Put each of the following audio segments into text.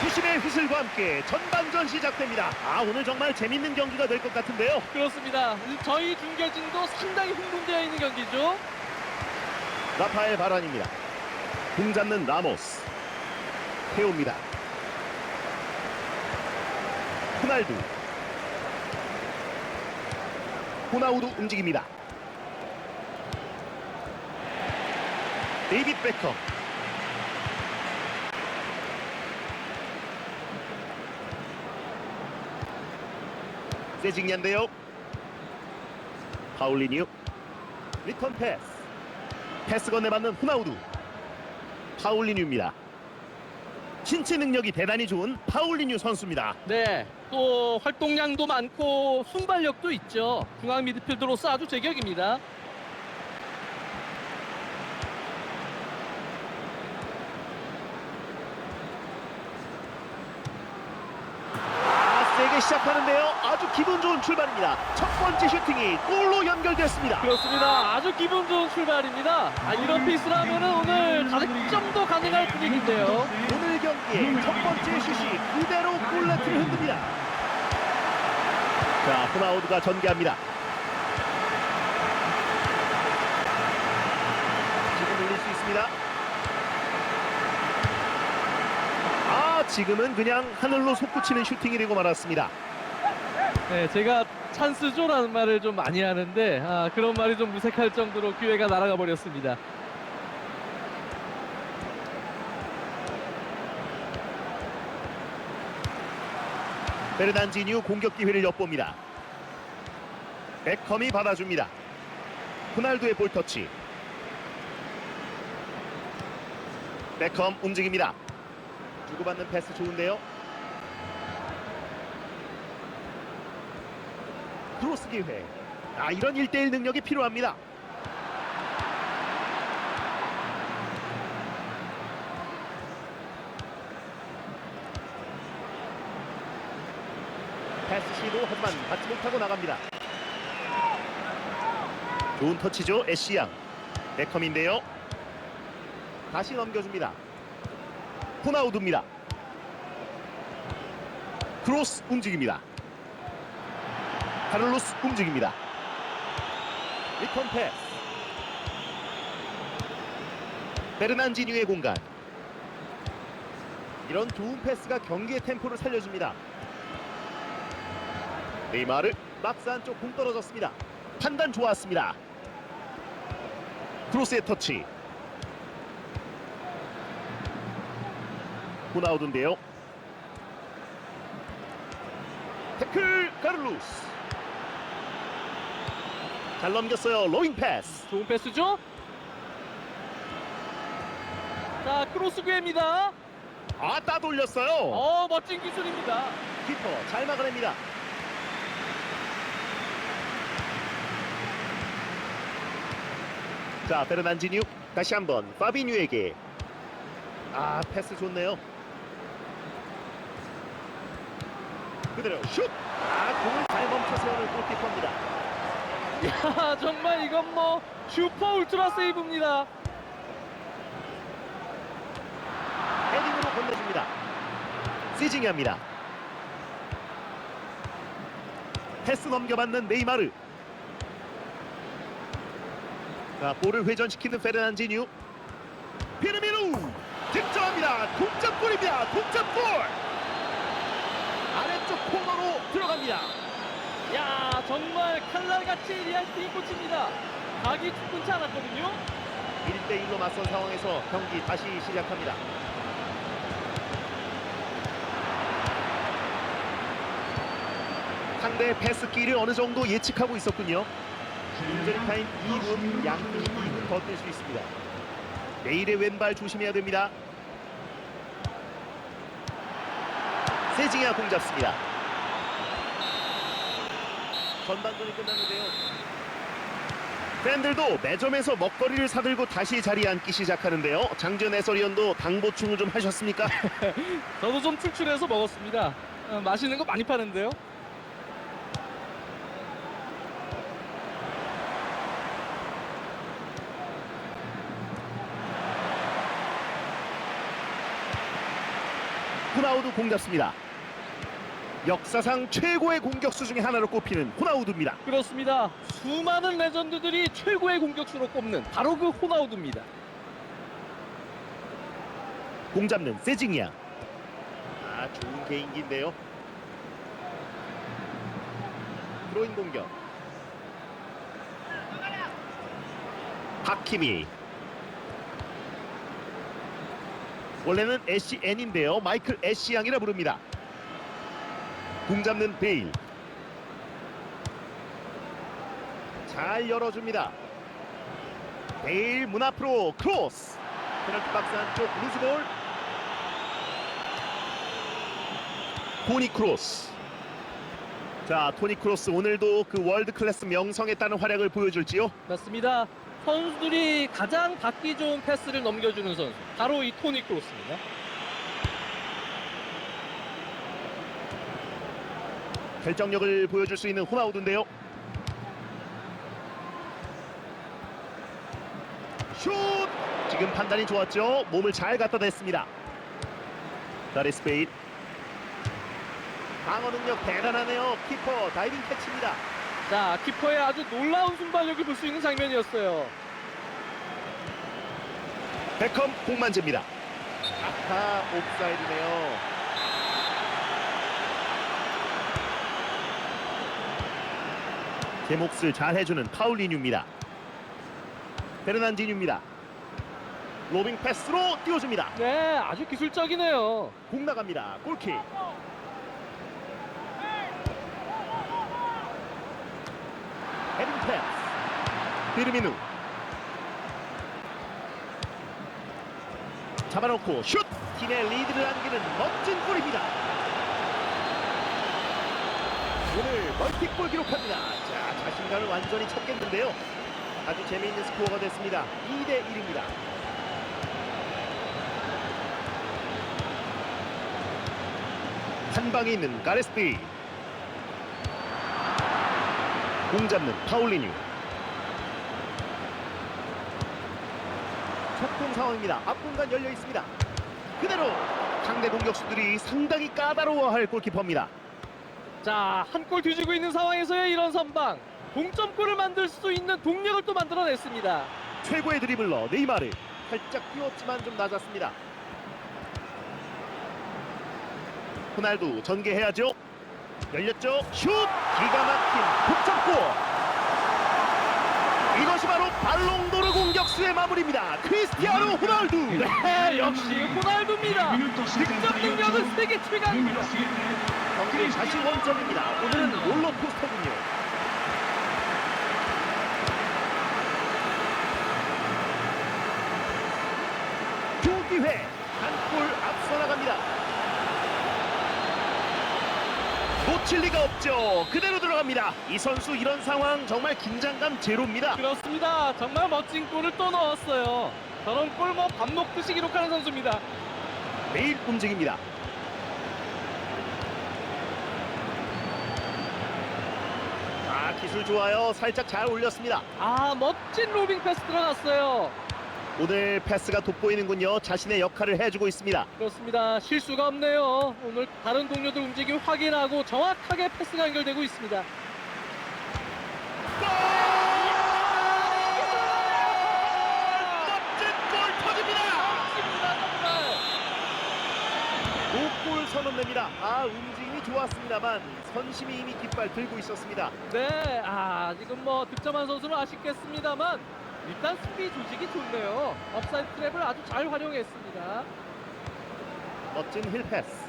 주심의 휘슬과 함께 전반전 시작됩니다. 아 오늘 정말 재밌는 경기가 될 것 같은데요. 그렇습니다. 저희 중계진도 상당히 흥분되어 있는 경기죠. 라파엘 바란입니다. 공 잡는 라모스. 태웁니다. 호날두. 호나우두 움직입니다. 데이빗 베컴. 세징야인데요. 파울리뉴. 리턴 패스. 패스 건네받는 후나우두 파울리뉴입니다 신체 능력이 대단히 좋은 파울리뉴 선수입니다 네. 또 활동량도 많고 순발력도 있죠. 중앙 미드필더로서 아주 제격입니다. 아 세게 시작하는데요 아주 기분 좋은 출발입니다 첫 번째 슈팅이 골로 연결됐습니다 그렇습니다. 아주 기분 좋은 출발입니다. 아, 이런 페이스라면 은 오늘 다득점도 가능할 분위기인데요. 오늘 경기의 첫 번째 슛이 그대로 골레트를 흔듭니다 자 후나우드가 전개합니다 지금 올릴 수 있습니다 아 지금은 그냥 하늘로 솟구치는 슈팅이 되고 말았습니다 네, 제가 찬스죠라는 말을 좀 많이 하는데 아, 그런 말이 좀 무색할 정도로 기회가 날아가 버렸습니다. 베르난지뉴 공격 기회를 엿봅니다. 베컴이 받아줍니다. 호날두의 볼터치. 베컴 움직입니다. 주고받는 패스 좋은데요. 크로스 기회. 아 이런 1대1 능력이 필요합니다. 패스 시도 하지만 받지 못하고 나갑니다. 좋은 터치죠 애쉬양 베컴인데요. 다시 넘겨줍니다. 호나우드입니다. 크로스 움직입니다. 카를로스 움직입니다. 리턴 패스. 베르난지뉴의 공간. 이런 좋은 패스가 경기의 템포를 살려줍니다. 네이마르 박스 안쪽 공 떨어졌습니다. 판단 좋았습니다. 크로스의 터치. 호나우드인데요. 태클 카를로스. 잘 넘겼어요. 로잉 패스. 좋은 패스죠? 자, 크로스 기회입니다. 아 따돌렸어요. 어, 멋진 기술입니다. 키퍼 잘 막아냅니다. 자 베르난지뉴 다시 한번 파비뉴에게 아 패스 좋네요. 그대로 슛! 아 공을 잘 멈춰 세우는 골키퍼입니다. 야, 정말 이건 뭐 슈퍼 울트라 세이브입니다. 헤딩으로 건네줍니다. 시징야입니다. 패스 넘겨받는 네이마르. 자, 볼을 회전시키는 페르난지뉴. 피르미루 득점합니다. 동점골입니다. 동점골. 아래쪽 코너로 들어갑니다. 야, 정말 칼날같이 리안스틱이 꽂힙니다. 각이 충분치 않았거든요. 1대1로 맞선 상황에서 경기 다시 시작합니다. 상대 패스기를 어느 정도 예측하고 있었군요. 인저리 타임 2분, 양팀이 2분 더 뛸 수 있습니다. 내일의 왼발 조심해야 됩니다. 세징야 공 잡습니다. 전반전이 끝났는데요. 팬들도 매점에서 먹거리를 사들고 다시 자리에 앉기 시작하는데요. 장전 해설위원도 당 보충을 좀 하셨습니까? 저도 좀 출출해서 먹었습니다. 어, 맛있는 거 많이 파는데요. 쿠라우드 공 잡습니다. 역사상 최고의 공격수 중에 하나로 꼽히는 호나우두입니다. 그렇습니다. 수많은 레전드들이 최고의 공격수로 꼽는 바로 그 호나우두입니다. 공 잡는 세징야. 아 좋은 개인기인데요. 드로인 공격. 박희미. 원래는 애쉬 N인데요. 마이클 애쉬 양이라 부릅니다. 공 잡는 베일. 잘 열어줍니다. 베일 문 앞으로 크로스. 페널티 박스 안쪽 루즈볼. 토니 크로스. 자, 토니 크로스 오늘도 그 월드 클래스 명성에 따른 활약을 보여줄지요? 맞습니다. 선수들이 가장 받기 좋은 패스를 넘겨주는 선수 바로 이 토니 크로스입니다. 결정력을 보여줄 수 있는 호나우드인데요. 슛! 지금 판단이 좋았죠. 몸을 잘 갖다 댔습니다. 다리스 베이트. 방어 능력 대단하네요. 키퍼 다이빙 캐치입니다. 자 키퍼의 아주 놀라운 순발력을 볼 수 있는 장면이었어요. 베컴 공 만집니다. 아하 옵사이드네요. 제 몫을 잘 해주는 파울리뉴입니다. 베르난지뉴입니다. 로빙 패스로 띄워줍니다. 네 아주 기술적이네요. 공 나갑니다. 골킥. 헤딩 패스. 비르미누. 잡아놓고 슛! 팀의 리드를 안기는 멋진 골입니다. 오늘 멀티골 기록합니다. 자, 자신감을 완전히 찾겠는데요. 아주 재미있는 스코어가 됐습니다. 2대 1입니다. 한 방에 있는 가레스비 공 잡는 파울리뉴 속공 상황입니다 앞공간 열려 있습니다 그대로 상대 공격수들이 상당히 까다로워할 골키퍼입니다 자 한 골 뒤지고 있는 상황에서의 이런 선방 동점골을 만들 수 있는 동력을 또 만들어냈습니다. 최고의 드리블러 네이마르. 살짝 뛰었지만 좀 낮았습니다. 호날두 전개해야죠. 열렸죠. 슛! 기가 막힌 독점골 이것이 바로 발롱도르 공격수의 마무리입니다. 크리스티아노 호날두. 네 역시 호날두입니다. 득점 능력은 세계 최강입니다. 경기 다시 원점입니다. 오늘은 롤러코스터군요 기회 한 골 앞서 나갑니다 놓칠 리가 없죠 그대로 들어갑니다 이 선수 이런 상황 정말 긴장감 제로입니다 그렇습니다. 정말 멋진 골을 또 넣었어요. 저런 골 뭐 밥 먹듯이 기록하는 선수입니다. 매일 움직입니다 아 기술 좋아요 살짝 잘 올렸습니다 아 멋진 로빙 패스 들어갔어요. 오늘 패스가 돋보이는군요 자신의 역할을 해주고 있습니다 그렇습니다. 실수가 없네요. 오늘 다른 동료들 움직임 확인하고 정확하게 패스가 연결되고 있습니다. 골 선언됩니다 아 움직임이 좋았습니다만 선심이 이미 깃발 들고 있었습니다 네, 아 지금 뭐 득점한 선수는 아쉽겠습니다만 일단 수비 조직이 좋네요. 업사이드 트랩을 아주 잘 활용했습니다. 멋진 힐 패스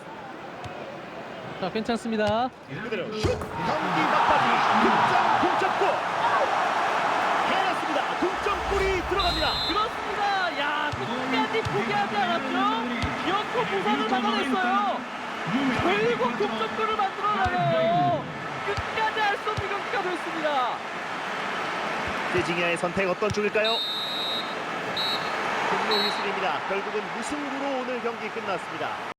자, 괜찮습니다. 그대로 슛 경기 막바지 득점 동점골 해냈습니다 동점골이 들어갑니다 그렇습니다. 야, 끝까지 포기하지 않았죠? 기어코 부산을 막아냈어요. 결국 동점골을 만들어내네요. 끝까지 할수 없는 경기가 됐습니다. 세징야의 선택 어떤 쪽일까요? 종료 휘슬입니다 결국은 무승부로 오늘 경기 끝났습니다